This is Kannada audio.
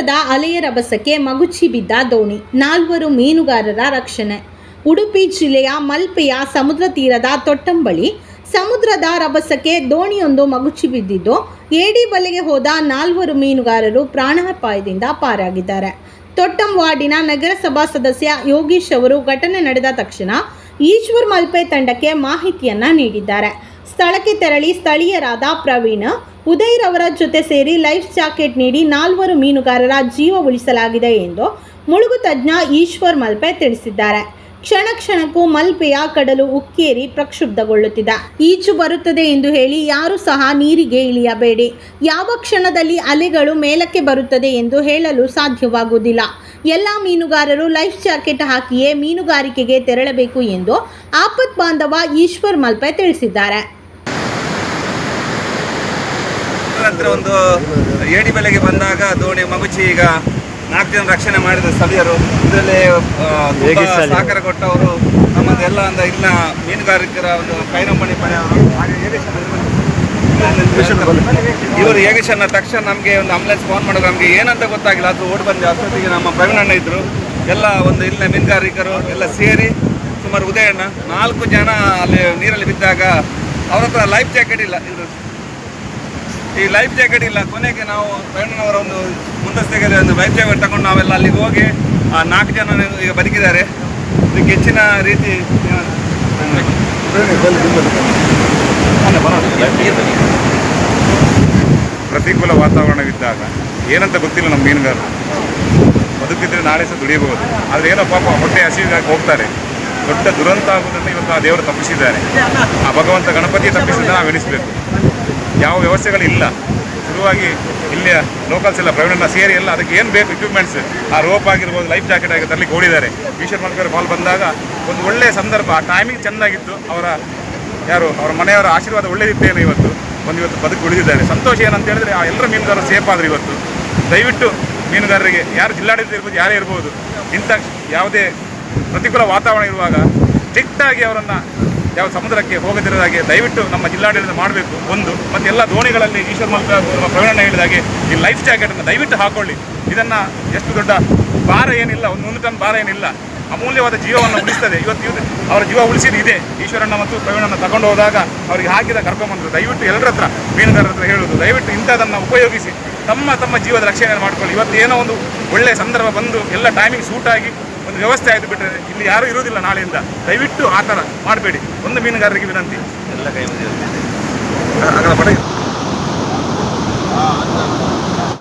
ಸಮುದ್ರದ ಅಲೆಯ ರಭಸಕ್ಕೆ ಮಗುಚಿ ಬಿದ್ದ ದೋಣಿ. ನಾಲ್ವರು ಮೀನುಗಾರರ ರಕ್ಷಣೆ. ಉಡುಪಿ ಜಿಲ್ಲೆಯ ಮಲ್ಪೆಯ ಸಮುದ್ರ ತೀರದ ತೊಟ್ಟಂಬಳಿ ಸಮುದ್ರದ ರಭಸಕ್ಕೆ ದೋಣಿಯೊಂದು ಮಗುಚಿ ಬಿದ್ದಿದ್ದು, ಏಡಿ ಬಲೆಗೆ ಹೋದ ನಾಲ್ವರು ಮೀನುಗಾರರು ಪ್ರಾಣಾಪಾಯದಿಂದ ಪಾರಾಗಿದ್ದಾರೆ. ತೊಟ್ಟಂ ವಾರ್ಡಿನ ನಗರಸಭಾ ಸದಸ್ಯ ಯೋಗೀಶ್ ಅವರು ಘಟನೆ ನಡೆದ ತಕ್ಷಣ ಈಶ್ವರ್ ಮಲ್ಪೆ ತಂಡಕ್ಕೆ ಮಾಹಿತಿಯನ್ನ ನೀಡಿದ್ದಾರೆ. ಸ್ಥಳಕ್ಕೆ ತೆರಳಿ ಸ್ಥಳೀಯರಾದ ಪ್ರವೀಣ್ ಉದಯ್ರವರ ಜೊತೆ ಸೇರಿ ಲೈಫ್ ಜಾಕೆಟ್ ನೀಡಿ ನಾಲ್ವರು ಮೀನುಗಾರರ ಜೀವ ಉಳಿಸಲಾಗಿದೆ ಎಂದು ಮುಳುಗು ತಜ್ಞ ಈಶ್ವರ್ ಮಲ್ಪೆ ತಿಳಿಸಿದ್ದಾರೆ. ಕ್ಷಣ ಕ್ಷಣಕ್ಕೂ ಮಲ್ಪೆಯ ಕಡಲು ಉಕ್ಕೇರಿ ಪ್ರಕ್ಷುಬ್ಧಗೊಳ್ಳುತ್ತಿದೆ. ಈಜು ಬರುತ್ತದೆ ಎಂದು ಹೇಳಿ ಯಾರು ಸಹ ನೀರಿಗೆ ಇಳಿಯಬೇಡಿ. ಯಾವ ಕ್ಷಣದಲ್ಲಿ ಅಲೆಗಳು ಮೇಲಕ್ಕೆ ಬರುತ್ತದೆ ಎಂದು ಹೇಳಲು ಸಾಧ್ಯವಾಗುವುದಿಲ್ಲ. ಎಲ್ಲ ಮೀನುಗಾರರು ಲೈಫ್ ಜಾಕೆಟ್ ಹಾಕಿಯೇ ಮೀನುಗಾರಿಕೆಗೆ ತೆರಳಬೇಕು ಎಂದು ಆಪತ್ ಬಾಂಧವ ಈಶ್ವರ್ ಮಲ್ಪೆ ತಿಳಿಸಿದ್ದಾರೆ. ನಂತರ ಒಂದು ಏಡಿ ಬೆಲೆಗೆ ಬಂದಾಗ ದೋಣಿ ಮಗುಚಿ ಈಗ ನಾಲ್ಕು ಜನ ರಕ್ಷಣೆ ಮಾಡಿದ ಸ್ಥಳೀಯರು. ಇದರಲ್ಲಿ ಸಹಕಾರ ಕೊಟ್ಟವರು. ನಮ್ಮದು ಎಲ್ಲ ಒಂದು ಇಲ್ಲಿನ ಮೀನುಗಾರಿಕರ ಒಂದು ಕೈನಂಬಣಿ ಇವರು ಇವರು ಏಗೇಶನ್ನ ತಕ್ಷಣ ನಮಗೆ ಒಂದು ಆಂಬುಲೆನ್ಸ್ ಫೋನ್ ಮಾಡಿದ್ರು. ನಮಗೆ ಏನಂತ ಗೊತ್ತಾಗಿಲ್ಲ. ಅದು ಓಡಿ ಬಂದು ಅಷ್ಟೊತ್ತಿಗೆ ನಮ್ಮ ಪ್ರವೀಣಣ್ಣ ಇದ್ದರು ಎಲ್ಲ ಒಂದು ಇಲ್ಲಿನ ಮೀನುಗಾರಿಕರು ಎಲ್ಲ ಸೇರಿ ಸುಮಾರು ಉದಯಣ್ಣ ನಾಲ್ಕು ಜನ ಅಲ್ಲಿ ನೀರಲ್ಲಿ ಬಿದ್ದಾಗ ಅವ್ರ ಹತ್ರ ಲೈಫ್ ಜಾಕೆಟ್ ಇಲ್ಲ. ಇದು ಈ ಲೈಫ್ ಜಾಕೆಟ್ ಇಲ್ಲ, ಕೊನೆಗೆ ನಾವು ಪ್ರಯಾಣವರ ಒಂದು ಮುಂದಸ್ತಿಗೆ ಒಂದು ಲೈಫ್ ಜಾಕೆಟ್ ತಗೊಂಡು ನಾವೆಲ್ಲ ಅಲ್ಲಿಗೆ ಹೋಗಿ, ಆ ನಾಲ್ಕು ಜನ ಈಗ ಬದುಕಿದ್ದಾರೆ. ಇದಕ್ಕೆ ಹೆಚ್ಚಿನ ರೀತಿ. ಪ್ರತಿಕೂಲ ವಾತಾವರಣವಿದ್ದಾಗ, ಏನಂತ ಗೊತ್ತಿಲ್ಲ ನಮ್ಮ ಮೀನುಗಾರರು. ಬದುಕಿದ್ರೆ ನಾಳೆ ಸಹ ದುಡಿಯಬಹುದು. ಆದರೆ ಏನೋ ಪಾಪ ಹೊಟ್ಟೆ ಹಸಿವಾಗಿ ಹೋಗ್ತಾರೆ. ದೊಡ್ಡ ದುರಂತ ಆಗುವುದನ್ನು ಇವತ್ತು ಆ ದೇವರು ತಪ್ಪಿಸಿದ್ದಾರೆ. ಆ ಭಗವಂತ ಗಣಪತಿ ತಪ್ಪಿಸಿದ ನಾವು ಎಣಿಸಬೇಕು. ಯಾವ ವ್ಯವಸ್ಥೆಗಳಿಲ್ಲ. ಶುರುವಾಗಿ ಇಲ್ಲಿಯ ಲೋಕಲ್ಸ್ ಎಲ್ಲ ಪ್ರವೀಣನ ಸೇರಿ ಎಲ್ಲ ಅದಕ್ಕೆ ಏನು ಬೇಕು ಇಕ್ವಿಪ್ಮೆಂಟ್ಸ್ ಆ ರೋಪ್ ಆಗಿರ್ಬೋದು ಲೈಫ್ ಜಾಕೆಟ್ ಆಗಿ ತರಲಿಕ್ಕೆ ಓಡಿದ್ದಾರೆ. ಈಶ್ವರ್ ಮಲ್ಕರ್ ಬಾಲ್ ಬಂದಾಗ ಒಂದು ಒಳ್ಳೆಯ ಸಂದರ್ಭ, ಆ ಟೈಮಿಂಗ್ ಚೆನ್ನಾಗಿತ್ತು. ಅವರ ಯಾರು? ಅವರ ಮನೆಯವರ ಆಶೀರ್ವಾದ ಒಳ್ಳೆದಿತ್ತೇನು ಇವತ್ತು ಒಂದು ಇವತ್ತು ಬದುಕು ಉಳಿದಿದ್ದಾರೆ ಸಂತೋಷ ಏನಂತ ಹೇಳಿದ್ರೆ ಆ ಎಲ್ಲರ ಮೀನುಗಾರರು ಸೇಫ್ ಆದರೆ ಇವತ್ತು. ದಯವಿಟ್ಟು ಮೀನುಗಾರರಿಗೆ, ಯಾರು ಜಿಲ್ಲಾಡಳಿತ ಇರ್ಬೋದು, ಯಾರೇ ಇರ್ಬೋದು, ಇಂಥ ಯಾವುದೇ ಪ್ರತಿಕೂಲ ವಾತಾವರಣ ಇರುವಾಗ ಸ್ಟ್ರಿಕ್ಟಾಗಿ ಅವರನ್ನು ಯಾವ ಸಮುದ್ರಕ್ಕೆ ಹೋಗದಿರೋದಾಗೆ ದಯವಿಟ್ಟು ನಮ್ಮ ಜಿಲ್ಲಾಡಳಿತ ಮಾಡಬೇಕು ಒಂದು. ಮತ್ತು ಎಲ್ಲ ದೋಣಿಗಳಲ್ಲಿ ಈಶ್ವರ್ ಮಲ್ಕ ಪ್ರವೀಣ ಹೇಳಿದಾಗೆ ಈ ಲೈಫ್ ಜಾಕೆಟನ್ನು ದಯವಿಟ್ಟು ಹಾಕೊಳ್ಳಿ. ಇದನ್ನು ಎಷ್ಟು ದೊಡ್ಡ ಭಾರ ಏನಿಲ್ಲ, ಒಂದು ಒಂದು ಟನ್ ಭಾರ ಏನಿಲ್ಲ, ಅಮೂಲ್ಯವಾದ ಜೀವವನ್ನು ಉಳಿಸ್ತದೆ. ಇವತ್ತು ಇವತ್ತು ಅವರ ಜೀವ ಉಳಿಸಿದ ಇದೆ ಈಶ್ವರಣ್ಣ ಮತ್ತು ಪ್ರವೀಣನ್ನು ತಗೊಂಡು ಹೋದಾಗ ಅವರಿಗೆ ಹಾಕಿದ ಕರ್ಕೊಂಬಂದರು ದಯವಿಟ್ಟು ಎಲ್ಲರ ಹತ್ರ, ಮೀನುಗಾರರ ಹತ್ರ ಹೇಳುವುದು. ದಯವಿಟ್ಟು ಇಂಥದನ್ನು ಉಪಯೋಗಿಸಿ. ತಮ್ಮ ತಮ್ಮ ಜೀವದ ರಕ್ಷಣೆಯನ್ನು ಮಾಡ್ಕೊಳ್ಳಿ. ಇವತ್ತು ಏನೋ ಒಂದು ಒಳ್ಳೆಯ ಸಂದರ್ಭ ಬಂದು ಎಲ್ಲ ಟೈಮಿಂಗ್ ಸೂಟಾಗಿ ಒಂದು ವ್ಯವಸ್ಥೆ ಆಯ್ತು ಬಿಟ್ಟರೆ ಇಲ್ಲಿ ಯಾರು ಇರುವುದಿಲ್ಲ ನಾಳೆಯಿಂದ. ದಯವಿಟ್ಟು ಆ ಥರ ಮಾಡಬೇಡಿ. ಒಂದು ಮೀನುಗಾರರಿಗೆ ವಿನಂತಿ. ಎಲ್ಲ ಕೈ